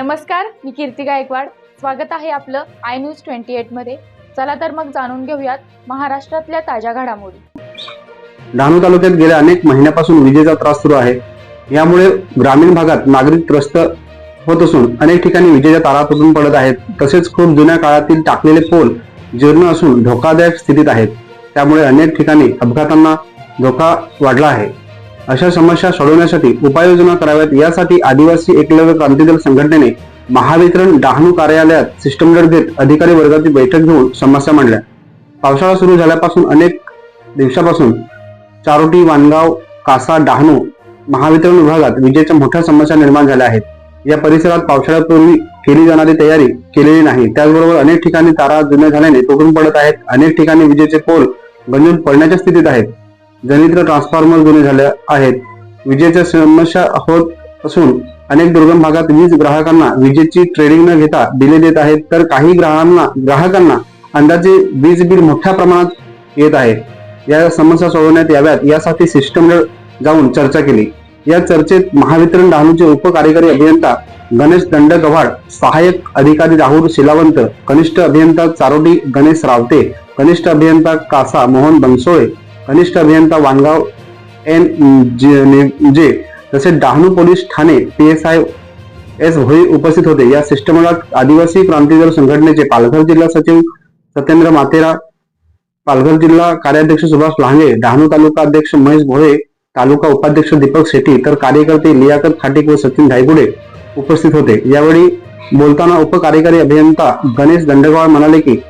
नमस्कार मी कीर्ती गायकवाड. स्वागत आहे आपलं आय न्यूज ट्वेंटी एटमध्ये. चला तर मग जाणून घेऊयात महाराष्ट्रातल्या ताज्या घडामोडी. डहाणू तालुक्यात गेल्या अनेक महिन्यापासून विजेचा त्रास सुरू आहे. यामुळे ग्रामीण भागात नागरिक त्रस्त होत असून अनेक ठिकाणी विजेच्या तारा तुटून पडत आहेत. तसेच खूप जुन्या काळातील टाकलेले पोल जीर्ण असून धोकादायक स्थितीत आहेत. त्यामुळे अनेक ठिकाणी अपघातांना धोका वाढला आहे. अशा समस्या सोडवण्यासाठी उपाययोजना कराव्यात. यासाठी आदिवासी एकलव्य क्रांती दल संघटनेने महावितरण डहाणू कार्यालयात सिस्टमवर घेत अधिकारी वर्गाची बैठक घेऊन समस्या मांडल्या. पावसाळा सुरू झाल्यापासून अनेक दिवसापासून चारोटी वानगाव कासा डहाणू महावितरण विभागात विजेच्या मोठ्या समस्या निर्माण झाल्या आहेत. या परिसरात पावसाळ्यापूर्वी केली जाणारी तयारी केलेली नाही. त्याचबरोबर अनेक ठिकाणी तारा जुन्या झाल्याने तुटून पडत आहेत. अनेक ठिकाणी विजेचे पोल गंजून पडण्याच्या स्थितीत आहेत. जनित्र ट्रान्सफॉर्मर जुने झाले आहेत. विजेच्या समस्या होत असून अनेक दुर्गम भागात वीज ग्राहकांना विजेची ट्रेडिंग न घेता बिले देत आहेत. तर काही ग्राहकांना ग्राहकांना अंदाजे वीज बिल मोठ्या प्रमाणात येत आहे. या समस्या सोडवण्यात याव्यात यासाठी सिस्टमवर जाऊन चर्चा केली. या चर्चेत महावितरण डहाणूचे उपकार्यकारी अभियंता गणेश दंड गव्हाड सहाय्यक अधिकारी राहुल शिलावंत कनिष्ठ अभियंता चारोटी गणेश रावते कनिष्ठ अभियंता कासा मोहन बनसोळे कनिष्ठ अभियंता वानगाव एन जे जे तसेच Dahanu police Thane P S I S Bhoi उपस्थित होते. या शिष्टमंडळात आदिवासी क्रांती दल संघटनेचे पालघर जिल्हा सचिव सत्येंद्र मातेरा पालघर जिल्हा कार्याध्यक्ष सुभाष लांगे डहाणू तालुका अध्यक्ष महेश भोळे तालुका उपाध्यक्ष दीपक शेट्टी तर कार्यकर्ते लियाकत खाटिक व सचिन धायगुडे उपस्थित होते. यावेळी बोलताना उपकार्यकारी अभियंता गणेश दंडगवाळ म्हणाले की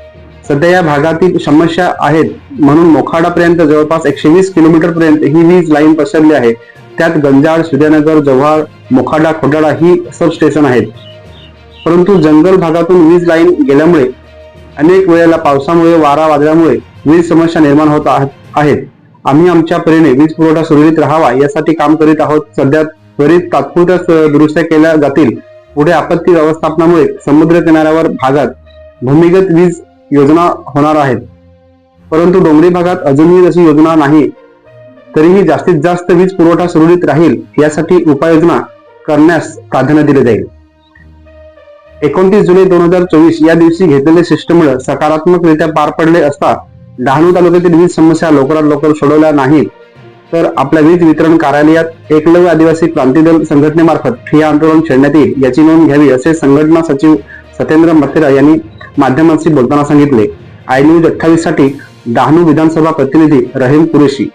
सध्या या भागातील समस्या आहेत. म्हणून मोखाडापर्यंत जवळपास एकशे वीस किलोमीटर पर्यंत ही वीज लाईन पसरली आहे. त्यात गंजाड सूर्यनगर जव्हार मोखाडा खोडाडा ही सब स्टेशन आहेत. परंतु जंगल भागातून वीज लाईन गेल्यामुळे अनेक वेळेला पावसामुळे वारा वादळामुळे वीज समस्या निर्माण होत आह- आहेत. आम्ही आमच्या परीने वीज पुरवठा सुरळीत राहावा यासाठी काम करीत आहोत. सध्या त्वरित तात्पुरत्या दुरुस्त्या केल्या जातील. पुढे आपत्ती व्यवस्थापनामुळे समुद्र किनाऱ्यावर भागात भूमिगत वीज योजना होणार आहेत. परंतु डोंगरी भागात अजूनही तशी योजना नाही. तरीही जास्तीत जास्त वीज पुरवठा सुरळीत राहील यासाठी उपाययोजना करण्यास प्राधान्य दिले जाईल. एकोणतीस जुलै दोन हजार चोवीस या दिवशी घेतलेले शिष्टमंडळ सकारात्मकरित्या पार पडले असता डहाणू तालुक्यातील वीज समस्या लवकरात लवकर सोडवल्या नाहीत. तर आपल्या वीज वितरण कार्यालयात एकलव्य आदिवासी क्रांती दल संघटनेमार्फत ठिय्या आंदोलन छेडण्यात येईल याची नोंद घ्यावी असे संघटना सचिव सत्येंद्र मथेरा यांनी माध्यमांशी बोलताना सांगितले. आय न्यूज अठ्ठावीससाठी डहाणू विधानसभा प्रतिनिधी रहीम कुरेशी.